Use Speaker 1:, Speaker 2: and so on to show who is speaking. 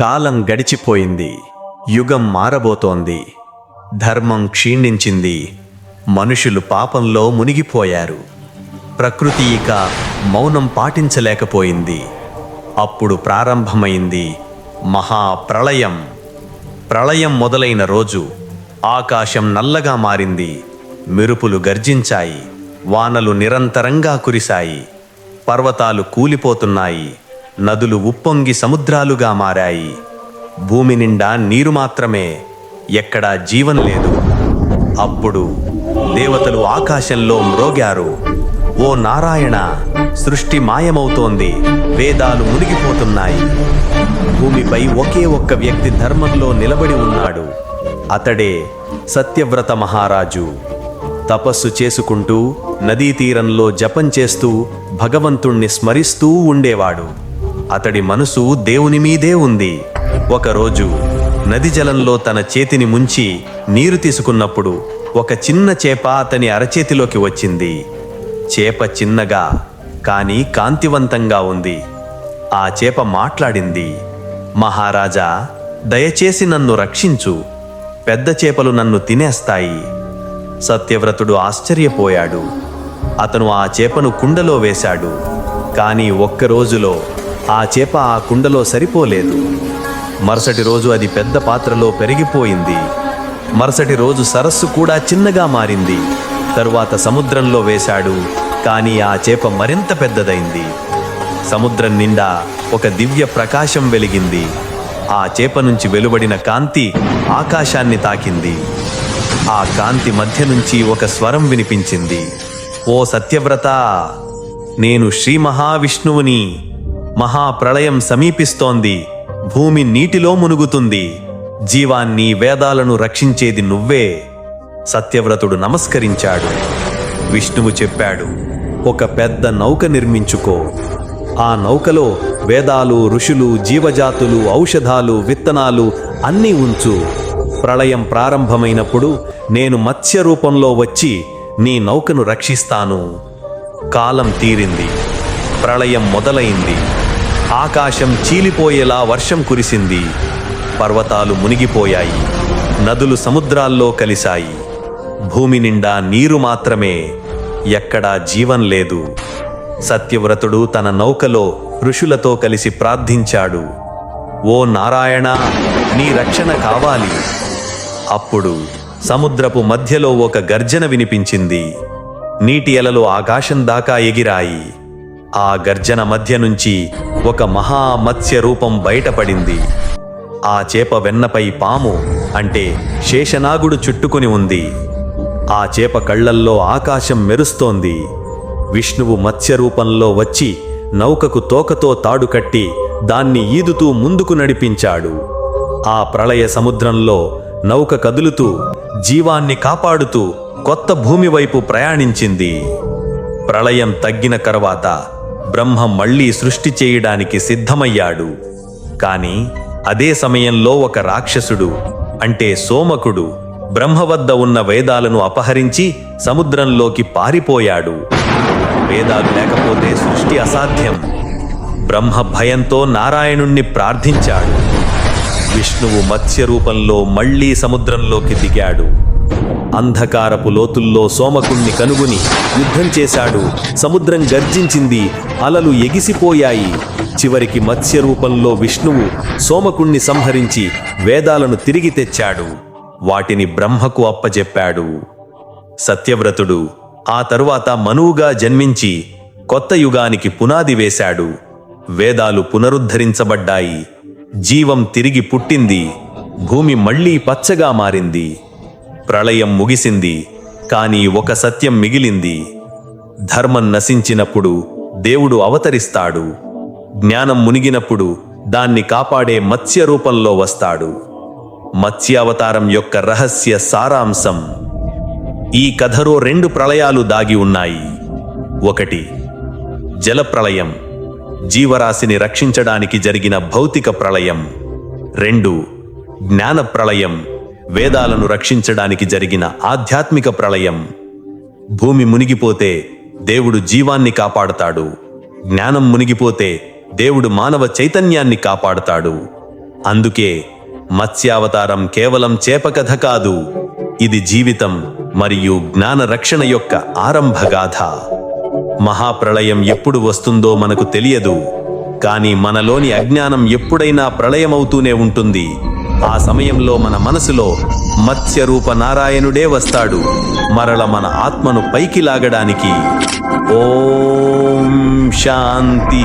Speaker 1: కాలం గడిచిపోయింది. యుగం మారబోతోంది. ధర్మం క్షీణించింది. మనుషులు పాపంలో మునిగిపోయారు. ప్రకృతి ఇక మౌనం పాటించలేకపోయింది. అప్పుడు ప్రారంభమైంది మహాప్రళయం. ప్రళయం మొదలైన రోజు ఆకాశం నల్లగా మారింది. మెరుపులు గర్జించాయి. వానలు నిరంతరంగా కురిశాయి. పర్వతాలు కూలిపోతున్నాయి. నదులు ఉప్పొంగి సముద్రాలుగా మారాయి. భూమి నిండా నీరు మాత్రమే ఎక్కడా జీవం లేదు. అప్పుడు దేవతలు ఆకాశంలో మ్రోగారు. ఓ నారాయణ సృష్టి మాయమవుతోంది వేదాలు మునిగిపోతున్నాయి. భూమిపై ఒకే ఒక్క వ్యక్తి ధర్మంలో నిలబడి ఉన్నాడు. అతడే సత్యవ్రత మహారాజు. తపస్సు చేసుకుంటూ నదీ తీరంలో జపం చేస్తూ భగవంతుణ్ణి స్మరిస్తూ ఉండేవాడు. అతడి మనసు దేవుని మీదే ఉంది. ఒకరోజు నది జలంలో తన చేతిని ముంచి నీరు తీసుకున్నప్పుడు ఒక చిన్న చేప అతని అరచేతిలోకి వచ్చింది. చేప చిన్నగా కానీ కాంతివంతంగా ఉంది. ఆ చేప మాట్లాడింది మహారాజా దయచేసి నన్ను రక్షించు. పెద్ద చేపలు నన్ను తినేస్తాయి. సత్యవ్రతుడు ఆశ్చర్యపోయాడు. అతను ఆ చేపను కుండలో వేశాడు. కానీ ఒక్క రోజులో ఆ చేప ఆ కుండలో సరిపోలేదు. మరుసటి రోజు అది పెద్ద పాత్రలో పెరిగిపోయింది. మరుసటి రోజు సరస్సు కూడా చిన్నగా మారింది. తరువాత సముద్రంలో వేశాడు కానీ ఆ చేప మరింత పెద్దదైంది. సముద్రం నిండా ఒక దివ్య ప్రకాశం వెలిగింది. ఆ చేప నుంచి వెలువడిన కాంతి ఆకాశాన్ని తాకింది. ఆ కాంతి మధ్య నుంచి ఒక స్వరం వినిపించింది. ఓ సత్యవ్రత నేను శ్రీ మహావిష్ణువుని మహాప్రళయం సమీపిస్తోంది. భూమి నీటిలో మునుగుతుంది. జీవాన్ని వేదాలను రక్షించేది నువ్వే. సత్యవ్రతుడు నమస్కరించాడు. విష్ణువు చెప్పాడు ఒక పెద్ద నౌక నిర్మించుకో. ఆ నౌకలో వేదాలు ఋషులు జీవజాతులు ఔషధాలు విత్తనాలు అన్నీ ఉంచు. ప్రళయం ప్రారంభమైనప్పుడు నేను మత్స్య రూపంలో వచ్చి నీ నౌకను రక్షిస్తాను. కాలం తీరింది. ప్రళయం మొదలైంది. ఆకాశం చీలిపోయేలా వర్షం కురిసింది. పర్వతాలు మునిగిపోయాయి. నదులు సముద్రాల్లో కలిశాయి. భూమి నిండా నీరు మాత్రమే ఎక్కడా జీవం లేదు. సత్యవ్రతుడు తన నౌకలో ఋషులతో కలిసి ప్రార్థించాడు. ఓ నారాయణ నీ రక్షణ కావాలి. అప్పుడు సముద్రపు మధ్యలో ఒక గర్జన వినిపించింది. నీటి ఎలలు ఆకాశం దాకా ఎగిరాయి. ఆ గర్జన మధ్య నుంచి ఒక మహా మత్స్య రూపం బయటపడింది. ఆ చేప వెన్నపై పాము అంటే శేషనాగుడు చుట్టుకుని ఉంది. ఆ చేప కళ్ళల్లో ఆకాశం మెరుస్తోంది. విష్ణువు మత్స్య రూపంలో వచ్చి నౌకకు తోకతో తాడు కట్టి దాన్ని ఈదుతూ ముందుకు నడిపించాడు. ఆ ప్రళయ సముద్రంలో నౌక కదులుతూ జీవాన్ని కాపాడుతూ కొత్త భూమి వైపు ప్రయాణించింది. ప్రళయం తగ్గిన తర్వాత బ్రహ్మ మళ్ళీ సృష్టి చేయడానికి సిద్ధమయ్యాడు. కాని అదే సమయంలో ఒక రాక్షసుడు అంటే సోమకుడు బ్రహ్మ వద్ద ఉన్న వేదాలను అపహరించి సముద్రంలోకి పారిపోయాడు. వేదాలు లేకపోతే సృష్టి అసాధ్యం. బ్రహ్మ భయంతో నారాయణుణ్ణి ప్రార్థించాడు. విష్ణువు మత్స్య రూపంలో మళ్ళీ సముద్రంలోకి దిగాడు. అంధకారపు లోతుల్లో సోమకుణ్ణి కనుగొని యుద్ధం చేశాడు. సముద్రం గర్జించింది. అలలు ఎగిసిపోయాయి. చివరికి మత్స్య రూపంలో విష్ణువు సోమకుణ్ణి సంహరించి వేదాలను తిరిగి తెచ్చాడు. వాటిని బ్రహ్మకు అప్పజెప్పాడు. సత్యవ్రతుడు ఆ తరువాత మనువుగా జన్మించి కొత్త యుగానికి పునాది వేశాడు. వేదాలు పునరుద్ధరించబడ్డాయి. జీవం తిరిగి పుట్టింది. భూమి మళ్ళీ పచ్చగా మారింది. ప్రళయం ముగిసింది కానీ ఒక సత్యం మిగిలింది. ధర్మం నశించినప్పుడు దేవుడు అవతరిస్తాడు. జ్ఞానం మునిగినప్పుడు దాన్ని కాపాడే మత్స్య రూపంలో వస్తాడు. మత్స్య అవతారం యొక్క రహస్య సారాంశం. ఈ కథలో రెండు ప్రళయాలు దాగి ఉన్నాయి. ఒకటి జలప్రళయం జీవరాశిని రక్షించడానికి జరిగిన భౌతిక ప్రళయం. రెండు జ్ఞాన ప్రళయం వేదాలను రక్షించడానికి జరిగిన ఆధ్యాత్మిక ప్రళయం. భూమి మునిగిపోతే దేవుడు జీవాన్ని కాపాడుతాడు. జ్ఞానం మునిగిపోతే దేవుడు మానవ చైతన్యాన్ని కాపాడుతాడు. అందుకే మత్స్యావతారం కేవలం చేపకథ కాదు ఇది జీవితం మరియు జ్ఞాన రక్షణ యొక్క ఆరంభగాథ మహాప్రళయం ఎప్పుడు వస్తుందో మనకు తెలియదు కానీ మనలోని అజ్ఞానం ఎప్పుడైనా ప్రళయమవుతూనే ఉంటుంది. ఆ సమయంలో మన మనసులో మత్స్యరూప నారాయణుడే వస్తాడు. మరల మన ఆత్మను పైకి లాగడానికి ఓం శాంతి.